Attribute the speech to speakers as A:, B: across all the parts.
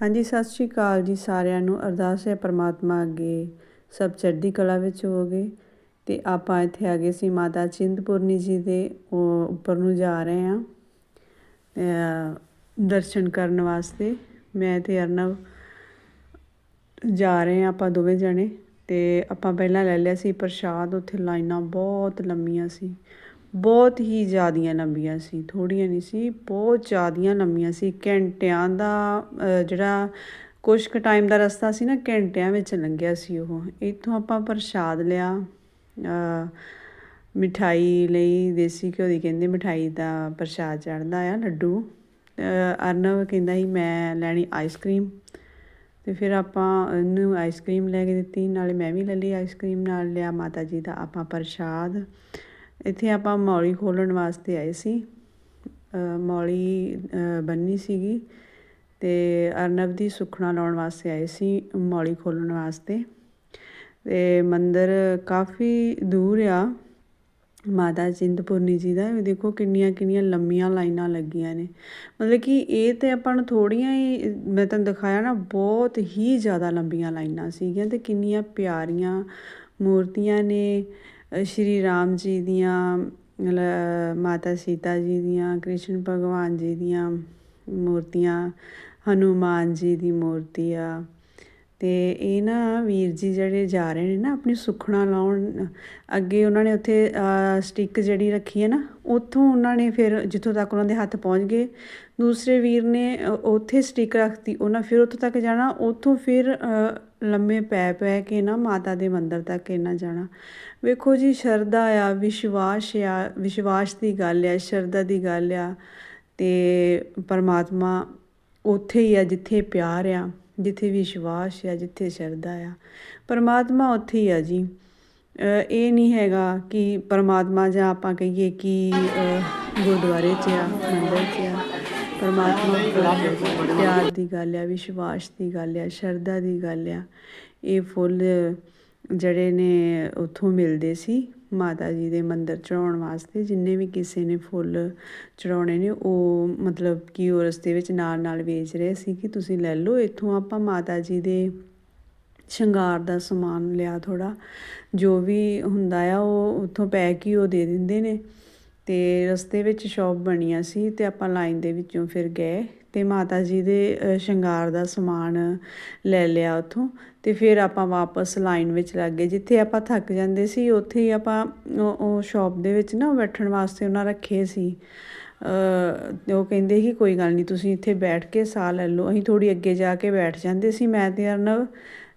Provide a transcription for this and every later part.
A: ਹਾਂਜੀ, ਸਤਿ ਸ਼੍ਰੀ ਅਕਾਲ ਜੀ ਸਾਰਿਆਂ ਨੂੰ। ਅਰਦਾਸ ਹੈ ਪ੍ਰਮਾਤਮਾ ਅੱਗੇ ਸਭ ਚੜ੍ਹਦੀ ਕਲਾ ਵਿੱਚ ਹੋਗੇ ਤੇ ਆਪਾਂ ਇੱਥੇ ਆ ਗਏ ਸੀ ਮਾਤਾ ਚਿੰਤਪੁਰਨੀ ਜੀ ਦੇ, ਉਹ ਉੱਪਰ ਨੂੰ ਜਾ ਰਹੇ ਹਾਂ ਦਰਸ਼ਨ ਕਰਨ ਵਾਸਤੇ। ਮੈਂ ਤੇ ਅਰਨਵ ਜਾ ਰਹੇ ਹਾਂ ਆਪਾਂ ਦੋਵੇਂ ਜਣੇ। ਤੇ ਆਪਾਂ ਪਹਿਲਾਂ ਲੈ ਲਿਆ ਸੀ ਪ੍ਰਸ਼ਾਦ, ਉੱਥੇ ਲਾਈਨਾਂ ਬਹੁਤ ਲੰਮੀਆਂ ਸੀ। ਬਹੁਤ ਹੀ ਜ਼ਿਆਦੀਆਂ ਲੰਬੀਆਂ ਸੀ ਥੋੜੀਆਂ ਨਹੀਂ ਸੀ, ਬਹੁਤ ਜ਼ਿਆਦੀਆਂ ਲੰਬੀਆਂ ਸੀ। ਘੰਟਿਆਂ ਦਾ ਜਿਹੜਾ ਕੁਛ ਕੁ ਟਾਈਮ ਦਾ ਰਸਤਾ ਸੀ ਨਾ, ਘੰਟਿਆਂ ਵਿੱਚ ਲੰਘਿਆ ਸੀ ਉਹ। ਇੱਥੋਂ ਆਪਾਂ ਪ੍ਰਸ਼ਾਦ ਲਿਆ ਮਿਠਾਈ ਲਈ, ਦੇਸੀ ਘਿਓ ਦੀ ਕਹਿੰਦੇ ਮਿਠਾਈ ਦਾ ਪ੍ਰਸ਼ਾਦ ਚੜ੍ਹਦਾ ਆ, ਲੱਡੂ। ਅਰਨਵ ਕਹਿੰਦਾ ਸੀ, ਮੈਂ ਲੈਣੀ ਆਈਸਕ੍ਰੀਮ ਤੇ ਫਿਰ ਆਪਾਂ ਇਹਨੂੰ ਆਈਸਕ੍ਰੀਮ ਲੈ ਕੇ ਦਿੱਤੀ, ਨਾਲੇ ਮੈਂ ਵੀ ਲੈ ਲਈ ਆਈਸਕ੍ਰੀਮ ਨਾਲ ਲਿਆ, ਮਾਤਾ ਜੀ ਦਾ ਆਪਾਂ ਪ੍ਰਸ਼ਾਦ। ਇੱਥੇ ਆਪਾਂ ਮੌਲੀ ਖੋਲਣ ਵਾਸਤੇ ਆਏ ਸੀ। ਮੌਲੀ ਬੰਨੀ ਸੀਗੀ ਤੇ ਅਰਨਬ ਦੀ ਸੁਖਣਾ ਲਾਉਣ ਵਾਸਤੇ ਆਏ ਸੀ ਮੌਲੀ ਖੋਲਣ ਵਾਸਤੇ। ਤੇ ਮੰਦਰ ਕਾਫੀ ਦੂਰ ਆ। ਮਾਤਾ ਚਿੰਤਪੁਰਨੀ ਜੀ ਦਾ। ਇਹ ਦੇਖੋ ਕਿੰਨੀਆਂ ਕਿੰਨੀਆਂ ਲੰਮੀਆਂ ਲਾਈਨਾਂ ਲੱਗੀਆਂ ਨੇ। ਮਤਲਬ ਕਿ ਇਹ ਤੇ ਆਪਾਂ ਨੂੰ ਥੋੜੀਆਂ ਹੀ, ਮੈਂ ਤੁਹਾਨੂੰ ਦਿਖਾਇਆ ਨਾ, ਬਹੁਤ ਹੀ ਜ਼ਿਆਦਾ ਲੰਬੀਆਂ ਲਾਈਨਾਂ ਸੀਗੀਆਂ ਤੇ ਕਿੰਨੀਆਂ ਪਿਆਰੀਆਂ ਮੂਰਤੀਆਂ ਨੇ। ਸ਼੍ਰੀ ਰਾਮ ਜੀ ਦੀਆਂ ਮਾਤਾ ਸੀਤਾ ਜੀ ਦੀਆਂ, ਕ੍ਰਿਸ਼ਨ ਭਗਵਾਨ ਜੀ ਦੀਆਂ ਮੂਰਤੀਆਂ, ਹਨੂਮਾਨ ਜੀ ਦੀ ਮੂਰਤੀ ਆ। ਤੇ ਇਹ ਨਾ ਵੀਰ ਜੀ ਜਿਹੜੇ ਜਾ ਰਹੇ ਨੇ ਨਾ ਆਪਣੀ ਸੁਖਣਾ ਲਾਉਣ, ਅੱਗੇ ਉਹਨਾਂ ਨੇ ਉੱਥੇ ਸਟਿੱਕ ਜਿਹੜੀ ਰੱਖੀ ਹੈ ਨਾ, ਉੱਥੋਂ ਉਹਨਾਂ ਨੇ ਫਿਰ ਜਿੱਥੋਂ ਤੱਕ ਉਹਨਾਂ ਦੇ ਹੱਥ ਪਹੁੰਚ ਗਏ ਦੂਸਰੇ ਵੀਰ ਨੇ ਉੱਥੇ ਸਟਿੱਕ ਰੱਖਤੀ, ਉਹਨਾਂ ਫਿਰ ਉੱਥੋਂ ਤੱਕ ਜਾਣਾ, ਉੱਥੋਂ ਫਿਰ ਲੰਮੇ ਪੈ ਪੈ ਕੇ ਨਾ ਮਾਤਾ ਦੇ ਮੰਦਰ ਤੱਕ ਇਹਨਾਂ ਜਾਣਾ। ਵੇਖੋ ਜੀ, ਸ਼ਰਧਾ ਆ, ਵਿਸ਼ਵਾਸ ਆ, ਵਿਸ਼ਵਾਸ ਦੀ ਗੱਲ ਆ, ਸ਼ਰਧਾ ਦੀ ਗੱਲ ਆ, ਤੇ ਪਰਮਾਤਮਾ ਉੱਥੇ ਹੀ ਆ ਜਿੱਥੇ ਪਿਆਰ ਆ, ਜਿੱਥੇ ਵਿਸ਼ਵਾਸ ਆ, ਜਿੱਥੇ ਸ਼ਰਧਾ ਆ। ਪਰਮਾਤਮਾ ਉੱਥੇ ਹੀ ਆ ਜੀ। ਇਹ ਨਹੀਂ ਹੈਗਾ ਕਿ ਪਰਮਾਤਮਾ ਜਾਂ ਆਪਾਂ ਕਹੀਏ ਕਿ ਗੁਰਦੁਆਰੇ 'ਚ ਆ, ਮੰਦਿਰ 'ਚ ਆ। ਪਰਮਾਤਮਾ ਪਿਆਰ ਦੀ ਗੱਲ ਆ, ਵਿਸ਼ਵਾਸ ਦੀ ਗੱਲ ਆ, ਸ਼ਰਧਾ ਦੀ ਗੱਲ ਆ। ਇਹ ਫੁੱਲ ਜਿਹੜੇ ਨੇ ਉੱਥੋਂ ਮਿਲਦੇ ਸੀ ਮਾਤਾ ਜੀ ਦੇ ਮੰਦਿਰ ਚੜਾਉਣ ਵਾਸਤੇ। ਜਿੰਨੇ ਵੀ ਕਿਸੇ ਨੇ ਫੁੱਲ ਚੜਾਉਣੇ ਨੇ, ਉਹ ਮਤਲਬ ਕਿ ਉਹ ਰਸਤੇ ਵਿੱਚ ਨਾਲ ਨਾਲ ਵੇਚ ਰਹੇ ਸੀ ਕਿ ਤੁਸੀਂ ਲੈ ਲਓ, ਇੱਥੋਂ ਆਪਾਂ ਮਾਤਾ ਜੀ ਦੇ ਸ਼ਿੰਗਾਰ ਦਾ ਸਮਾਨ ਲਿਆ ਥੋੜਾ ਜੋ ਵੀ ਹੁੰਦਾ ਆ, ਉਹ ਉੱਥੋਂ ਪੈਕ ਹੀ ਉਹ ਦੇ ਦਿੰਦੇ ਨੇ। ਅਤੇ ਰਸਤੇ ਵਿੱਚ ਸ਼ੋਪ ਬਣੀਆਂ ਸੀ ਅਤੇ ਆਪਾਂ ਲਾਈਨ ਦੇ ਵਿੱਚੋਂ ਫਿਰ ਗਏ ਅਤੇ ਮਾਤਾ ਜੀ ਦੇ ਸ਼ਿੰਗਾਰ ਦਾ ਸਮਾਨ ਲੈ ਲਿਆ ਉੱਥੋਂ ਅਤੇ ਫਿਰ ਆਪਾਂ ਵਾਪਸ ਲਾਈਨ ਵਿੱਚ ਲੱਗ ਗਏ। ਜਿੱਥੇ ਆਪਾਂ ਥੱਕ ਜਾਂਦੇ ਸੀ, ਉੱਥੇ ਹੀ ਆਪਾਂ ਉਹ ਉਹ ਸ਼ਾਪ ਦੇ ਵਿੱਚ ਨਾ ਬੈਠਣ ਵਾਸਤੇ ਉਹਨਾਂ ਰੱਖੇ ਸੀ। ਉਹ ਕਹਿੰਦੇ ਸੀ, ਕੋਈ ਗੱਲ ਨਹੀਂ, ਤੁਸੀਂ ਇੱਥੇ ਬੈਠ ਕੇ ਸਾਹ ਲੈ ਲਓ। ਅਸੀਂ ਥੋੜੀ ਅੱਗੇ ਜਾ ਕੇ ਬੈਠ ਜਾਂਦੇ ਸੀ। ਮੈਂ ਤੇ ਅਰਨਵ,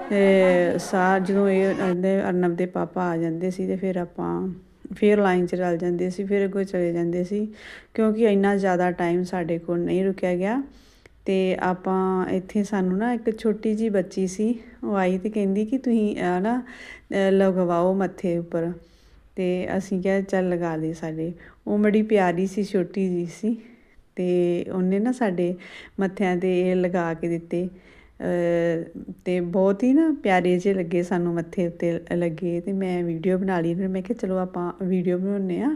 A: ਤੇ ਸਾਹ ਜਦੋਂ ਇਹ ਇਹਦੇ ਅਰਨਵ ਦੇ ਪਾਪਾ ਆ ਜਾਂਦੇ ਸੀ ਤੇ ਫਿਰ ਆਪਾਂ ਫਿਰ ਲਾਈਨ 'ਚ ਰਲ ਜਾਂਦੇ ਸੀ ਫਿਰ ਅੱਗੋਂ ਚਲੇ ਜਾਂਦੇ ਸੀ ਕਿਉਂਕਿ ਇੰਨਾ ਜ਼ਿਆਦਾ ਟਾਈਮ ਸਾਡੇ ਕੋਲ ਨਹੀਂ ਰੁਕਿਆ ਗਿਆ। ਤੇ ਆਪਾਂ ਇੱਥੇ ਸਾਨੂੰ ਨਾ ਇੱਕ ਛੋਟੀ ਜੀ ਬੱਚੀ ਸੀ ਉਹ ਆਈ ਤੇ ਕਹਿੰਦੀ ਕਿ ਤੁਸੀਂ ਅਹ, ਨਾ ਲਗਵਾਓ ਮੱਥੇ ਉੱਪਰ। ਤੇ ਅਸੀਂ ਕਿਹਾ ਚੱਲ ਲਗਾ ਦੇ ਸਾਡੇ। ਉਹ ਬੜੀ ਪਿਆਰੀ ਸੀ ਛੋਟੀ ਜੀ ਸੀ। ਤੇ ਉਹਨੇ ਨਾ ਸਾਡੇ ਮੱਥਿਆਂ ਤੇ ਇਹ ਲਗਾ ਕੇ ਦਿੱਤੇ। ਤੇ ਬਹੁਤ ਹੀ ਨਾ ਪਿਆਰੇ ਜਿਹੇ ਲੱਗੇ ਸਾਨੂੰ ਮੱਥੇ ਉੱਤੇ ਲੱਗੇ ਤੇ ਮੈਂ ਵੀਡੀਓ ਬਣਾ ਲਈ ਫਿਰ ਮੈਂ ਕਿਹਾ ਚਲੋ ਆਪਾਂ ਵੀਡੀਓ ਬਣਾਉਂਦੇ ਆ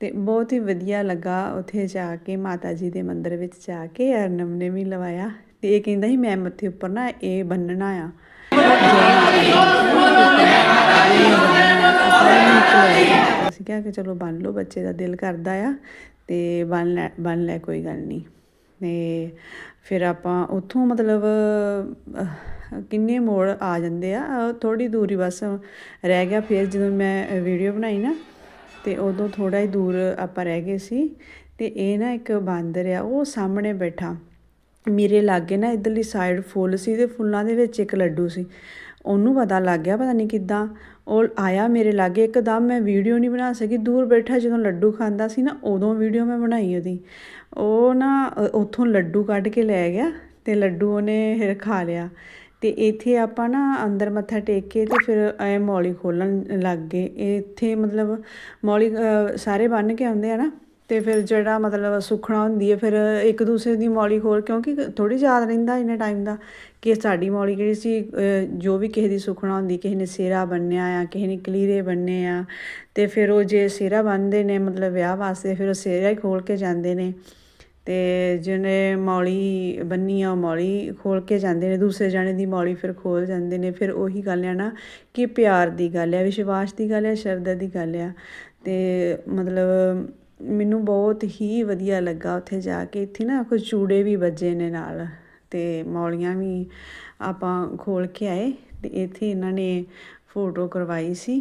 A: ਤੇ ਬਹੁਤ ਹੀ ਵਧੀਆ ਲੱਗਾ ਉੱਥੇ ਜਾ ਕੇ ਮਾਤਾ ਜੀ ਦੇ ਮੰਦਿਰ ਵਿੱਚ ਜਾ ਕੇ ਅਰਨਮ ਨੇ ਵੀ ਲਵਾਇਆ ਤੇ ਇਹ ਕਹਿੰਦਾ ਸੀ ਮੈਂ ਮੱਥੇ ਉੱਪਰ ਨਾ ਇਹ ਬੰਨਣਾ ਆ। ਅਸੀਂ ਕਿਹਾ ਕਿ ਚਲੋ ਬੰਨ ਲਓ, ਬੱਚੇ ਦਾ ਦਿਲ ਕਰਦਾ ਆ ਤੇ ਬੰਨ ਲੈ ਬੰਨ ਲੈ ਕੋਈ ਗੱਲ ਨਹੀਂ। ਤੇ ਫਿਰ ਆਪਾਂ ਉੱਥੋਂ ਮਤਲਬ ਕਿੰਨੇ ਮੋੜ ਆ ਜਾਂਦੇ ਆ। ਥੋੜੀ ਦੂਰੀ ਬਸ ਰਹਿ ਗਿਆ ਫਿਰ ਜਦੋਂ ਮੈਂ ਵੀਡੀਓ ਬਣਾਈ ਨਾ, ਤੇ ਉਦੋਂ ਥੋੜਾ ਹੀ ਦੂਰ ਆਪਾਂ ਰਹਿ ਗਏ ਸੀ। ਤੇ ਇਹ ਨਾ ਇੱਕ ਬਾਂਦਰ ਆ, ਉਹ ਸਾਹਮਣੇ ਬੈਠਾ। ਮੇਰੇ ਲਾਗੇ ਨਾ ਇੱਧਰਲੀ ਸਾਈਡ ਫੁੱਲ ਸੀ ਤੇ ਫੁੱਲਾਂ ਦੇ ਵਿੱਚ ਇੱਕ ਲੱਡੂ ਸੀ। ਉਹਨੂੰ ਪਤਾ ਲੱਗ ਗਿਆ, ਪਤਾ ਨਹੀਂ ਕਿੱਦਾਂ। ਉਹ ਆਇਆ ਮੇਰੇ ਲਾਗੇ, ਇੱਕਦਮ ਮੈਂ ਵੀਡੀਓ ਨਹੀਂ ਬਣਾ ਸਕੀ। ਦੂਰ ਬੈਠਾ ਜਦੋਂ ਲੱਡੂ ਖਾਂਦਾ ਸੀ ਨਾ, ਉਦੋਂ ਵੀਡੀਓ ਮੈਂ ਬਣਾਈ ਉਹਦੀ। ਉਹ ਨਾ ਉੱਥੋਂ ਲੱਡੂ ਕੱਢ ਕੇ ਲੈ ਗਿਆ ਤੇ ਲੱਡੂ ਉਹਨੇ ਫਿਰ ਖਾ ਲਿਆ। ਤੇ ਇੱਥੇ ਆਪਾਂ ਨਾ ਅੰਦਰ ਮੱਥਾ ਟੇਕ ਕੇ ਤੇ ਫਿਰ ਐ ਮੌਲੀ ਖੋਲਣ ਲੱਗ ਗਏ। ਇਹ ਇੱਥੇ ਮਤਲਬ ਮੌਲੀ ਸਾਰੇ ਬੰਨ ਕੇ ਆਉਂਦੇ ਆ ਨਾ ਤੇ ਫਿਰ ਜਿਹੜਾ ਮਤਲਬ ਸੁਖਣਾ ਹੁੰਦੀ ਹੈ, ਫਿਰ ਇੱਕ ਦੂਸਰੇ ਦੀ ਮੌਲੀ ਖੋਲ, ਕਿਉਂਕਿ ਥੋੜੀ ਯਾਦ ਰਹਿੰਦਾ ਇੰਨੇ ਟਾਈਮ ਦਾ ਕਿ ਸਾਡੀ ਮੌਲੀ ਕਿਹੜੀ ਸੀ ਜੋ ਵੀ ਕਿਸੇ ਦੀ ਸੁਖਣਾ ਹੁੰਦੀ, ਕਿਸੇ ਨੇ ਸਿਹਰਾ ਬੰਨਿਆ ਆ, ਕਿਸੇ ਨੇ ਕਲੀਰੇ ਬੰਨੇ ਆ, ਤੇ ਫਿਰ ਉਹ ਜੇ ਸਿਹਰਾ ਬੰਨਦੇ ਨੇ, ਮਤਲਬ ਵਿਆਹ ਵਾਸਤੇ ਫਿਰ ਉਹ ਸਿਹਰਾ ਹੀ ਖੋਲ ਕੇ ਜਾਂਦੇ ਨੇ, ਤੇ ਜਿਹਨੇ ਮੌਲੀ ਬੰਨੀ ਆ, ਉਹ ਮੌਲੀ ਖੋਲ ਕੇ ਜਾਂਦੇ ਨੇ, ਦੂਸਰੇ ਜਾਣੇ ਦੀ ਮੌਲੀ ਫਿਰ ਖੋਲ ਜਾਂਦੇ ਨੇ, ਫਿਰ ਉਹੀ ਗੱਲ ਆ ਨਾ ਕਿ ਪਿਆਰ ਦੀ ਗੱਲ ਆ, ਵਿਸ਼ਵਾਸ ਦੀ ਗੱਲ ਹੈ ਸ਼ਰਧਾ ਦੀ ਗੱਲ ਆ, ਤੇ ਮਤਲਬ ਮੈਨੂੰ ਬਹੁਤ ਹੀ ਵਧੀਆ ਲੱਗਾ ਉੱਥੇ ਜਾ ਕੇ। ਇੱਥੇ ਨਾ ਕੁਝ ਚੂੜੇ ਵੀ ਵੱਜੇ ਨੇ ਨਾਲ ਤੇ ਮੌਲੀਆਂ ਵੀ ਆਪਾਂ ਖੋਲ ਕੇ ਆਏ ਤੇ ਇੱਥੇ ਇਹਨਾਂ ਨੇ ਫੋਟੋ ਕਰਵਾਈ ਸੀ।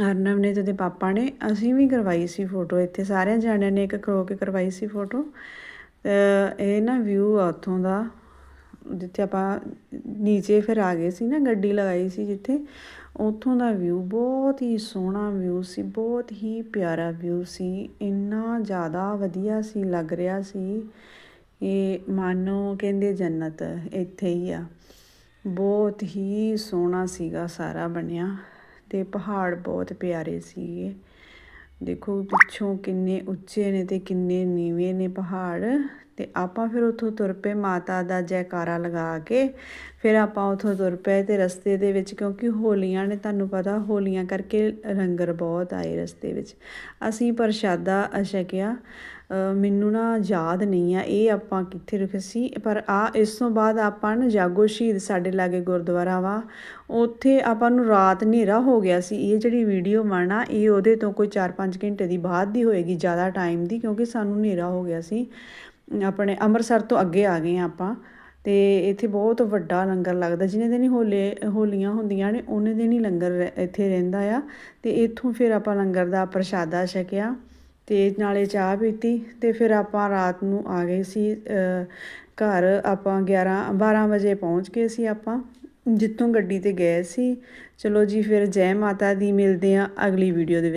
A: ਅਰਨਵ ਨੇ ਤੇ ਉਹਦੇ ਪਾਪਾ ਨੇ, ਅਸੀਂ ਵੀ ਕਰਵਾਈ ਸੀ ਫੋਟੋ। ਇੱਥੇ ਸਾਰਿਆਂ ਜਾਣਿਆਂ ਨੇ ਇੱਕ ਖਲੋ ਕੇ ਕਰਵਾਈ ਸੀ ਫੋਟੋ। ਇਹ ਨਾ ਵਿਊ ਆ ਉੱਥੋਂ ਦਾ, ਜਿੱਥੇ ਆਪਾਂ ਨੀਚੇ ਫਿਰ ਆ ਗਏ ਸੀ ਨਾ, ਗੱਡੀ ਲਗਾਈ ਸੀ ਜਿੱਥੇ। ਉੱਥੋਂ ਦਾ ਵਿਊ ਬਹੁਤ ਹੀ ਸੋਹਣਾ ਵਿਊ ਸੀ, ਬਹੁਤ ਹੀ ਪਿਆਰਾ ਵਿਊ ਸੀ, ਇੰਨਾ ਜ਼ਿਆਦਾ ਵਧੀਆ ਸੀ, ਲੱਗ ਰਿਹਾ ਸੀ ਇਹ ਮਾਨੋ ਕਹਿੰਦੇ ਜੰਨਤ ਇੱਥੇ ਹੀ ਆ। ਬਹੁਤ ਹੀ ਸੋਹਣਾ ਸੀਗਾ ਸਾਰਾ ਬਣਿਆ ਤੇ ਪਹਾੜ ਬਹੁਤ ਪਿਆਰੇ ਸੀਗੇ। ਦੇਖੋ ਪਿੱਛੋਂ ਕਿੰਨੇ ਉੱਚੇ ਨੇ ਤੇ ਕਿੰਨੇ ਨੀਵੇਂ ਨੇ ਪਹਾੜ। ਤੇ ਆਪਾਂ ਫਿਰ ਉੱਥੋਂ ਤੁਰ ਪਏ ਮਾਤਾ ਦਾ ਜੈਕਾਰਾ ਲਗਾ ਕੇ। ਫਿਰ ਆਪਾਂ ਉੱਥੋਂ ਤੁਰ ਪਏ ਤੇ ਰਸਤੇ ਦੇ ਵਿੱਚ ਕਿਉਂਕਿ ਹੋਲੀਆਂ ਨੇ, ਤੁਹਾਨੂੰ ਪਤਾ ਹੋਲੀਆਂ ਕਰਕੇ ਲੰਗਰ ਬਹੁਤ ਆਏ ਰਸਤੇ ਵਿੱਚ। ਅਸੀਂ ਪ੍ਰਸ਼ਾਦਾ ਛਕਿਆ ਮੈਨੂੰ ਨਾ ਯਾਦ ਨਹੀਂ ਆ ਇਹ ਆਪਾਂ ਕਿੱਥੇ ਰੁਕੇ ਸੀ, ਪਰ ਆ ਇਸ ਤੋਂ ਬਾਅਦ ਆਪਾਂ ਨਾ ਜਾਗੋ ਸ਼ਹੀਦ ਸਾਡੇ ਲਾਗੇ ਗੁਰਦੁਆਰਾ ਵਾ, ਉੱਥੇ ਆਪਾਂ ਨੂੰ ਰਾਤ ਹਨੇਰਾ ਹੋ ਗਿਆ ਸੀ। ਇਹ ਜਿਹੜੀ ਵੀਡੀਓ ਮਾਣਾ ਇਹ ਉਹਦੇ ਤੋਂ ਕੋਈ 4-5 ਘੰਟੇ ਦੀ ਬਾਅਦ ਦੀ ਹੋਏਗੀ, ਜ਼ਿਆਦਾ ਟਾਈਮ ਦੀ, ਕਿਉਂਕਿ ਸਾਨੂੰ ਹਨੇਰਾ ਹੋ ਗਿਆ ਸੀ। ਆਪਣੇ ਅੰਮ੍ਰਿਤਸਰ ਤੋਂ ਅੱਗੇ ਆ ਗਏ ਹਾਂ ਆਪਾਂ ਅਤੇ ਇੱਥੇ ਬਹੁਤ ਵੱਡਾ ਲੰਗਰ ਲੱਗਦਾ ਜਿਹਨੇ ਦਿਨ ਹੀ ਹੋਲੇ, ਹੋਲੀਆਂ ਹੁੰਦੀਆਂ ਨੇ, ਉਹਨੇ ਦਿਨ ਹੀ ਲੰਗਰ ਇੱਥੇ ਰਹਿੰਦਾ ਆ। ਅਤੇ ਇੱਥੋਂ ਫਿਰ ਆਪਾਂ ਲੰਗਰ ਦਾ ਪ੍ਰਸ਼ਾਦਾ ਛਕਿਆ ਅਤੇ ਨਾਲੇ ਚਾਹ ਪੀਤੀ ਅਤੇ ਫਿਰ ਆਪਾਂ ਰਾਤ ਨੂੰ ਆ ਗਏ ਸੀ ਘਰ ਆਪਾਂ 11 12 ਵਜੇ ਪਹੁੰਚ ਗਏ ਸੀ ਆਪਾਂ, ਜਿੱਥੋਂ ਗੱਡੀ ਤੇ ਗਏ ਸੀ। ਚਲੋ ਜੀ, ਫਿਰ ਜੈ ਮਾਤਾ ਦੀ ਮਿਲਦੇ ਆ ਅਗਲੀ ਵੀਡੀਓ ਦੇ ਵਿੱਚ।